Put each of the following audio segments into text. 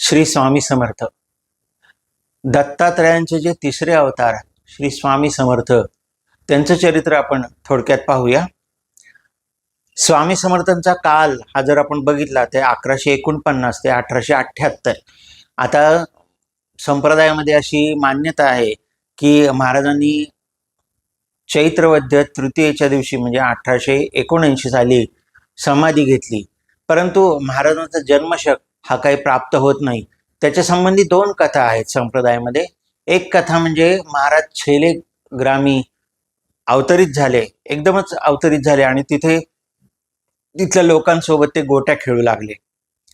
श्री स्वामी समर्थ. दत्तात्रयांचे जे तिसरे अवतार श्री स्वामी समर्थ त्यांचं चरित्र आपण थोडक्यात पाहूया. स्वामी समर्थांचा काल हा जर आपण बघितला ते अकराशे एकोणपन्नास ते अठराशे अठ्ठ्याहत्तर. आता संप्रदायामध्ये अशी मान्यता आहे की महाराजांनी चैत्रवद्य तृतीयेच्या दिवशी म्हणजे अठराशे एकोणऐंशी साली समाधी घेतली. परंतु महाराजांचा जन्मशक हा काही प्राप्त होत नाही. त्याच्या संबंधी दोन कथा आहेत संप्रदायामध्ये. एक कथा म्हणजे महाराज छेले ग्रामी अवतरित झाले. एकदमच अवतरित झाले आणि तिथे तिथल्या लोकांसोबत ते गोट्या खेळू लागले.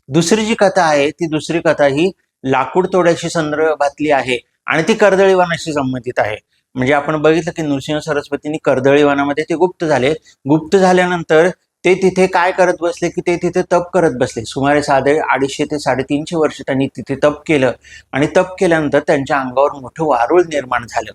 दुसरी जी कथा आहे ती दुसरी कथा ही लाकूड तोड्याशी संदर्भातली आहे आणि ती कर्दळीवानाशी संबंधित आहे. म्हणजे आपण बघितलं की नृसिंह सरस्वतींनी कर्दळीवानामध्ये ते गुप्त झाले. गुप्त झाल्यानंतर ते तिथे काय करत बसले की ते तिथे तप करत बसले. सुमारे साधे अडीचशे ते साडेतीनशे वर्ष त्यांनी तिथे तप केलं आणि तप केल्यानंतर त्यांच्या अंगावर मोठं वारूळ निर्माण झालं.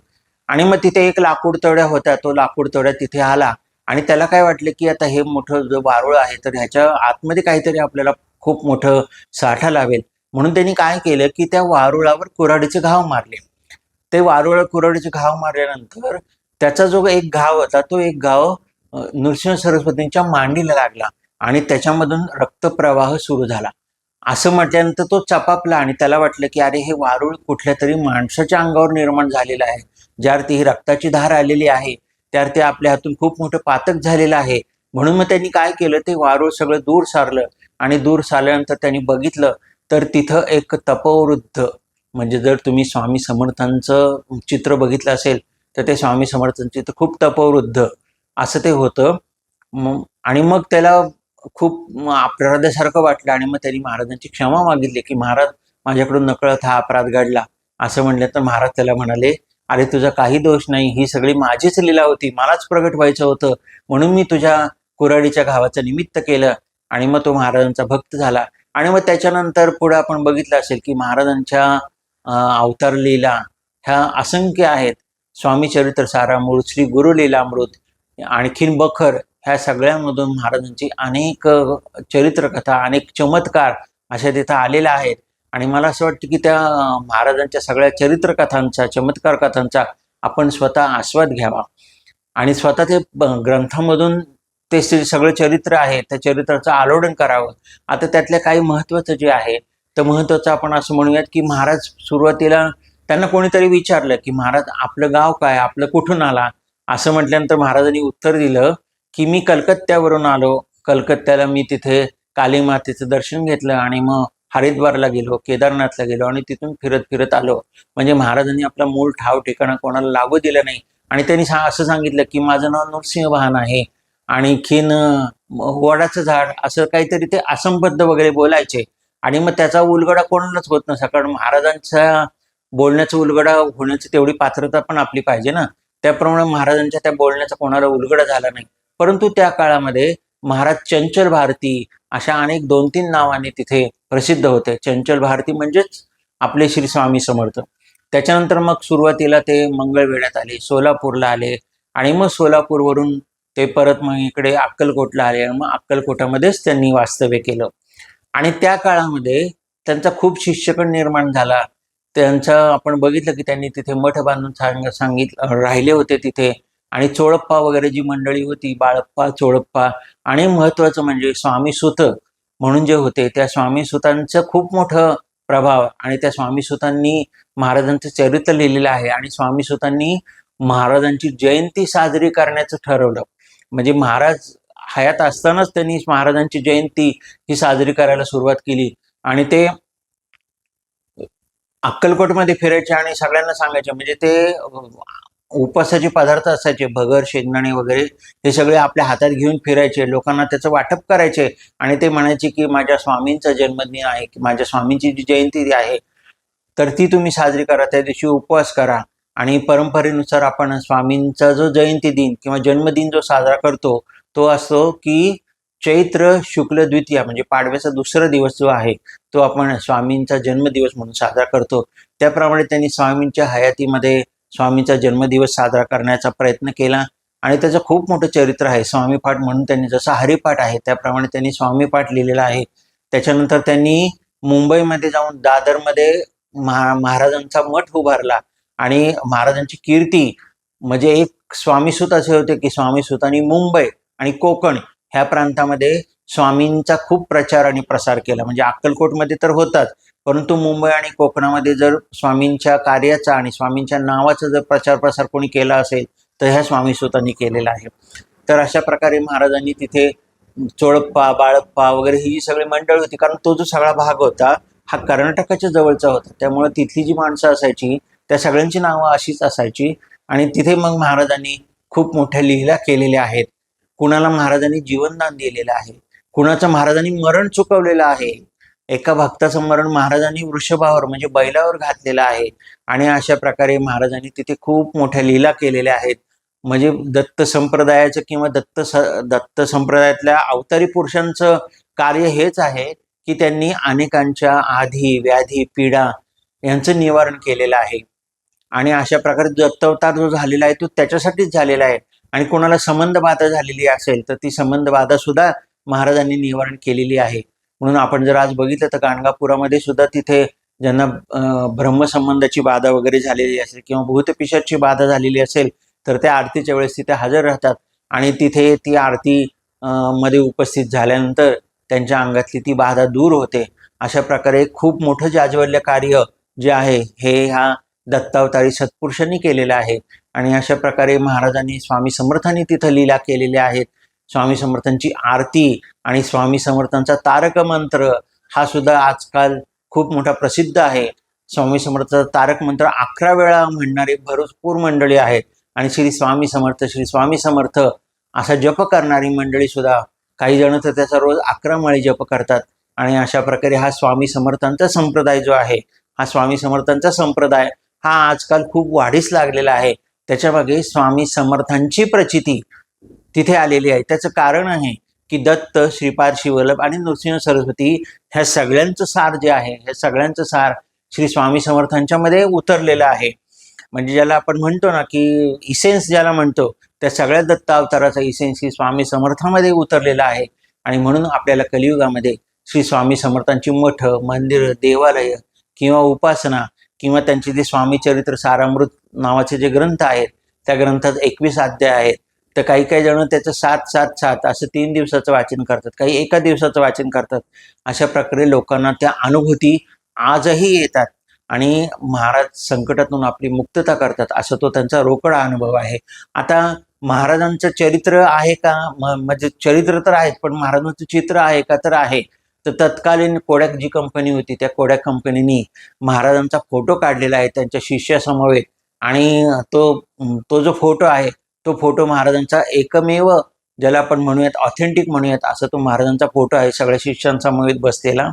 आणि मग तिथे एक लाकूड तोड्या होता तो लाकूड तोड्या तिथे आला आणि त्याला काय वाटलं की आता हे मोठं जो वारुळ आहे तर ह्याच्या आतमध्ये काहीतरी आपल्याला खूप मोठं साठा लावेल. म्हणून त्यांनी काय केलं की त्या वारुळावर कुऱ्हाडीचे घाव मारले. ते वारुळ कुऱ्हाडीचे घाव मारल्यानंतर त्याचा जो एक घाव होता तो एक घाव नृसिंह सरस्वतींच्या मांडीला लागला आणि त्याच्यामधून रक्तप्रवाह सुरू झाला. असं म्हटल्यानंतर तो चपापला आणि त्याला वाटलं की अरे हे वारुळ कुठल्या तरी माणसाच्या अंगावर निर्माण झालेलं आहे. ज्यावरती ही रक्ताची धार आलेली आहे त्यावरती आपल्या हातून खूप मोठं पातक झालेलं आहे. म्हणून मग त्यांनी काय केलं ते वारुळ सगळं दूर सारलं आणि दूर सारल्यानंतर त्यांनी बघितलं तर तिथं एक तपवृद्ध म्हणजे जर तुम्ही स्वामी समर्थांचं चित्र बघितलं असेल तर ते स्वामी समर्थांचे चित्र खूप तपवृद्ध. असं ते होतं. मग आणि मग त्याला खूप अपराधासारखं वाटलं आणि मग त्यांनी महाराजांची क्षमा मागितली की महाराज माझ्याकडून नकळत हा अपराध घडला. असं म्हणलं तर महाराज त्याला म्हणाले अरे तुझा काही दोष नाही. ही सगळी माझीच लीला होती. मलाच प्रगट व्हायचं होतं. म्हणून मी तुझ्या कुऱ्हाडीच्या घावाचं निमित्त केलं. आणि मग तो महाराजांचा भक्त झाला. आणि मग त्याच्यानंतर पुढे आपण बघितलं असेल की महाराजांच्या अवतार लीला ह्या असंख्य आहेत. स्वामी चरित्र सारामृत श्री गुरु लीलामृत आणखीन बखर ह्या सगळ्यामधून महाराजांची अनेक चरित्रकथा अनेक चमत्कार अशा तिथं आलेल्या आहेत. आणि मला असं वाटतं की त्या महाराजांच्या सगळ्या चरित्रकथांचा चमत्कार कथांचा आपण स्वतः आस्वाद घ्यावा. आणि स्वतः ते ग्रंथामधून ते सगळं चरित्र आहे त्या चरित्राचं आलोडन करावं. आता त्यातल्या काही महत्त्वाचं जे आहे तर महत्त्वाचं आपण असं म्हणूयात की महाराज सुरुवातीला त्यांना कोणीतरी विचारलं की महाराज आपलं गाव काय? आपलं कुठून आला? असं म्हटल्यानंतर महाराजांनी उत्तर दिलं की मी कलकत्त्यावरून आलो. कलकत्त्याला मी तिथे काली मातेचं दर्शन घेतलं आणि मग हरिद्वारला गेलो केदारनाथला गेलो आणि तिथून फिरत फिरत आलो. म्हणजे महाराजांनी आपला मूळ ठाव ठिकाणा कोणाला लागू दिलं नाही. आणि त्यांनी सा- असं सांगितलं की माझं नाव नृसिंह वाहन आहे आणखीन वडाचं झाड असं काहीतरी ते असंबद्ध वगैरे बोलायचे. आणि मग त्याचा उलगडा कोणालाच होत नसा. कारण महाराजांच्या बोलण्याचा उलगडा होण्याची तेवढी पात्रता पण आपली पाहिजे ना. त्याप्रमाणे महाराजांच्या त्या बोलण्याचा कोणाला उलगडा झाला नाही. परंतु त्या काळामध्ये महाराज चंचल भारती अशा अनेक दोन तीन नावाने तिथे प्रसिद्ध होते. चंचल भारती म्हणजेच आपले श्री स्वामी समर्थ. त्याच्यानंतर मग सुरुवातीला ते मंगळवेढ्यात आले सोलापूरला आले आणि मग सोलापूरवरून ते परत मग इकडे अक्कलकोटला आले आणि मग अक्कलकोटामध्येच त्यांनी वास्तव्य केलं. आणि त्या काळामध्ये त्यांचा खूप शिष्यगण निर्माण झाला. त्यांचं आपण बघितलं की त्यांनी तिथे मठ बांधून सांग सांगितलं राहिले होते तिथे. आणि चोळप्पा वगैरे जी मंडळी होती बाळप्पा चोळप्पा आणि महत्वाचं म्हणजे स्वामी सुत म्हणून जे होते त्या स्वामी सुतांचं खूप मोठं प्रभाव आणि त्या स्वामी सुतांनी महाराजांचं चरित्र लिहिलेलं आहे आणि स्वामी सुतांनी महाराजांची जयंती साजरी करण्याचं ठरवलं. म्हणजे महाराज हयात असतानाच त्यांनी महाराजांची जयंती ही साजरी करायला सुरुवात केली आणि ते अक्कलकोटमध्ये फिरायचे आणि सगळ्यांना सांगायचे म्हणजे ते उपवासाचे पदार्थ असायचे भगर शेंगदाणे वगैरे हे सगळे आपल्या हातात घेऊन फिरायचे लोकांना त्याचं वाटप करायचे आणि ते म्हणायचे की माझ्या स्वामींचा जन्मदिन आहे की माझ्या स्वामींची जी जयंती आहे तर ती तुम्ही साजरी करा त्या दिवशी उपवास करा आणि परंपरेनुसार आपण स्वामींचा जो जयंती दिन किंवा जन्मदिन जो साजरा करतो तो असतो की चैत्र शुक्ल द्वितीया म्हणजे पाडव्याचा दुसरा दिवस जो आहे तो आपण स्वामींचा जन्मदिवस म्हणून साजरा करतो. त्याप्रमाणे त्यांनी स्वामींच्या हयातीमध्ये स्वामींचा जन्मदिवस साजरा करण्याचा प्रयत्न केला. आणि त्याचं खूप मोठं चरित्र आहे स्वामीपाठ म्हणून त्यांनी जसं हरिपाठ आहे त्याप्रमाणे त्यांनी स्वामीपाठ लिहिलेला आहे. त्याच्यानंतर त्यांनी मुंबईमध्ये जाऊन दादरमध्ये महा महाराजांचा मठ उभारला. आणि महाराजांची कीर्ती म्हणजे एक स्वामीसुत असे होते की स्वामीसुतांनी मुंबई आणि कोकण ह्या प्रांतामध्ये स्वामींचा खूप प्रचार आणि प्रसार केला. म्हणजे अक्कलकोटमध्ये तर होताच परंतु मुंबई आणि कोकणामध्ये जर स्वामींच्या कार्याचा आणि स्वामींच्या नावाचा जर प्रचार प्रसार कोणी केला असेल तर ह्या स्वामी स्वतःनी केलेला आहे. तर अशा प्रकारे महाराजांनी तिथे चोळप्पा बाळप्पा वगैरे ही जी सगळी मंडळी होती कारण तो जो सगळा भाग होता हा कर्नाटकाच्या जवळचा होता. त्यामुळे तिथली जी माणसं असायची त्या सगळ्यांची नावं अशीच असायची आणि तिथे मग महाराजांनी खूप मोठ्या लिहिला केलेल्या आहेत. कुणाला महाराजांनी जीवनदान दिलेलं आहे? कुणाचं महाराजांनी मरण चुकवलेलं आहे? एका भक्ताचं मरण महाराजांनी वृषभावर म्हणजे बैलावर घातलेलं आहे. आणि अशा प्रकारे महाराजांनी तिथे खूप मोठ्या लीला केलेल्या आहेत. म्हणजे दत्त संप्रदायाचं किंवा दत्त स दत्त संप्रदायातल्या अवतारी पुरुषांचं कार्य हेच आहे की त्यांनी अनेकांच्या आधी व्याधी पीडा यांचं निवारण केलेलं आहे. आणि अशा प्रकारे दत्तावतार जो झालेला आहे तो त्याच्यासाठीच झालेला आहे. आणि कोणाला संबंध बाधा झालेली असेल तर ती संबंध बाधा सुद्धा महाराजांनी निवारण केलेली आहे. म्हणून आपण जर आज बघितलं तर गाणगापुरामध्ये सुद्धा तिथे ज्यांना ब्रह्मसंबंधाची बाधा वगैरे झालेली असेल किंवा भूतपिशाची बाधा झालेली असेल तर त्या आरतीच्या वेळेस तिथे हजर राहतात. आणि तिथे ती आरती मध्ये उपस्थित झाल्यानंतर त्यांच्या अंगातली ती बाधा दूर होते. अशा प्रकारे खूप मोठं जाज्वल्य कार्य जे आहे हे ह्या दत्तावतारी सत्पुरुषांनी केलेलं आहे. आणि अशा प्रकारे महाराजांनी स्वामी समर्थांनी तिथं लीला केलेल्या आहेत. स्वामी समर्थांची आरती आणि स्वामी समर्थांचा तारक मंत्र हा सुद्धा आजकाल खूप मोठा प्रसिद्ध आहे. स्वामी समर्थाचा तारक मंत्र अकरा वेळा म्हणणारे भरपूर मंडळी आहेत आणि श्री स्वामी समर्थ श्री स्वामी समर्थ असा जप करणारी मंडळी सुद्धा काही जण तर त्याचा रोज अकरा माळी जप करतात. आणि अशा प्रकारे हा स्वामी समर्थांचा संप्रदाय जो आहे हा स्वामी समर्थांचा संप्रदाय हा आजकाल खूप वाढीस लागलेला आहे. त्याच्यामागे स्वामी समर्थांची प्रचिती तिथे आलेली आहे. त्याचं कारण आहे की दत्त श्रीपाद शिवल्लभ आणि नृसिंह सरस्वती ह्या सगळ्यांचं सार जे आहे ह्या सगळ्यांचं सार श्री स्वामी समर्थांच्या मध्ये उतरलेलं आहे. म्हणजे ज्याला आपण म्हणतो ना की इसेन्स ज्याला म्हणतो त्या सगळ्या दत्त अवताराचा इसेन्स ही स्वामी समर्थामध्ये उतरलेला आहे. आणि म्हणून आपल्याला कलियुगामध्ये श्री स्वामी समर्थांची मठ मंदिर देवालय किंवा उपासना किंवा त्यांचे जी स्वामी चरित्र सारामृत नावाचे जे ग्रंथ आहेत त्या ग्रंथात एकवीस अध्याय आहेत. तर काही काही जण त्याचं सात सात सात असं तीन दिवसाचं वाचन करतात काही एका दिवसाचं वाचन करतात. अशा प्रकारे लोकांना त्या अनुभूती आजही येतात आणि महाराज संकटातून आपली मुक्तता करतात असं तो त्यांचा रोकडा अनुभव आहे. आता महाराजांचं चरित्र आहे का? म- म्हणजे चरित्र तर आहेत पण महाराजांचं चित्र आहे का? तर आहे. तर तत्कालीन कोडॅक जी कंपनी होती त्या कोडॅक कंपनीनी महाराजांचा फोटो काढलेला आहे त्यांच्या शिष्यासमवेत. आणि तो तो जो फोटो आहे तो फोटो महाराजांचा एकमेव ज्याला आपण म्हणूयात ऑथेंटिक म्हणूयात असं तो महाराजांचा फोटो आहे सगळ्या शिष्यांसमवेत बसलेला.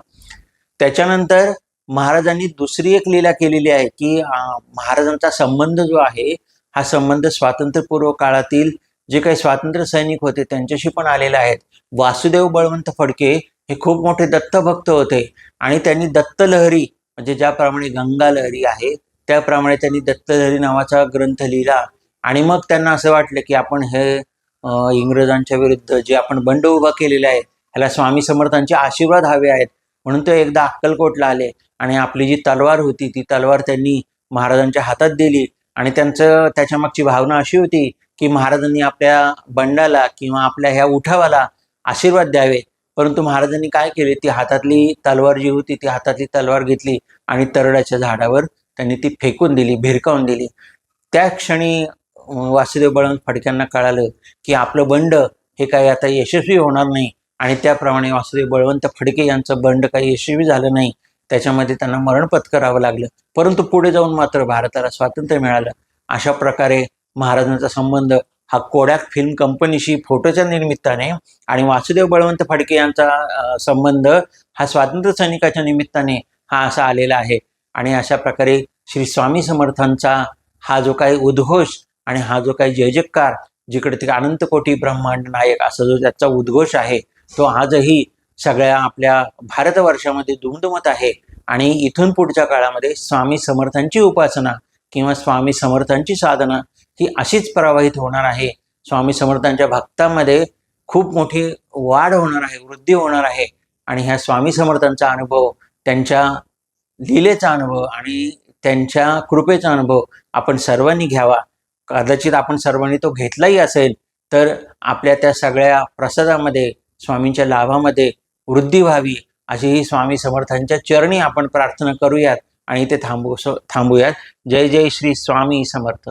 त्याच्यानंतर महाराजांनी दुसरी एक लीला केलेली आहे की महाराजांचा संबंध जो आहे हा संबंध स्वातंत्र्यपूर्व काळातील जे काही स्वातंत्र्य सैनिक होते त्यांच्याशी पण आलेले आहेत वासुदेव बळवंत फडके हे खूप मोठे दत्तभक्त होते. आणि त्यांनी दत्तलहरी म्हणजे ज्याप्रमाणे गंगा लहरी आहे त्याप्रमाणे त्यांनी दत्तधरी नावाचा ग्रंथ लिहिला. आणि मग त्यांना असं वाटलं की आपण हे इंग्रजांच्या विरुद्ध जे आपण बंड उभा केलेला आहे ह्याला स्वामी समर्थांचे आशीर्वाद हवे आहेत म्हणून ते एकदा अक्कलकोटला आले. आणि आपली जी तलवार होती ती तलवार त्यांनी महाराजांच्या हातात दिली. आणि त्यांचं त्याच्या मागची भावना अशी होती की महाराजांनी आपल्या बंडाला किंवा आपल्या ह्या उठावाला आशीर्वाद द्यावे. परंतु महाराजांनी काय केले? ती हातातली तलवार जी होती ती हातातली तलवार घेतली आणि तरड्याच्या झाडावर त्यांनी ती फेकून दिली भिरकावून दिली. त्या क्षणी वासुदेव बळवंत फडक्यांना कळालं की आपलं बंड हे काही आता यशस्वी होणार नाही आणि त्याप्रमाणे वासुदेव बळवंत फडके यांचं बंड काही यशस्वी झालं नाही त्याच्यामध्ये त्यांना मरण पत्करावं लागलं. परंतु पुढे जाऊन मात्र भारताला स्वातंत्र्य मिळालं. अशा प्रकारे महाराजांचा संबंध हा कोडॅक फिल्म कंपनीशी फोटोच्या निमित्ताने आणि वासुदेव बळवंत फडके यांचा संबंध हा स्वातंत्र्य सैनिकाच्या निमित्ताने हा असा आलेला आहे. आणि अशा प्रकारे श्री स्वामी समर्थांचा हा जो काही उद्घोष आणि हा जो काही जय जिकडे तिकडे अनंत कोटी ब्रह्मांड नायक असा जो त्याचा उद्घोष आहे तो आजही सगळ्या आपल्या भारतवर्षामध्ये दुमदुमत आहे. आणि इथून पुढच्या काळामध्ये स्वामी समर्थांची उपासना किंवा स्वामी समर्थांची साधना ही अशीच प्रवाहित होणार आहे. स्वामी समर्थांच्या भक्तांमध्ये खूप मोठी वाढ होणार आहे वृद्धी होणार आहे. आणि ह्या स्वामी समर्थांचा अनुभव त्यांच्या लीलेचा अनुभव आणि त्यांच्या कृपेचा अनुभव आपण सर्वांनी घ्यावा. कदाचित आपण सर्वांनी तो घेतलाही असेल तर आपल्या त्या सगळ्या प्रसादामध्ये स्वामींच्या लाभामध्ये वृद्धी व्हावी अशी ही स्वामी समर्थांच्या चरणी आपण प्रार्थना करूयात आणि ते थांबू थांबूयात. जय जय श्री स्वामी समर्थ.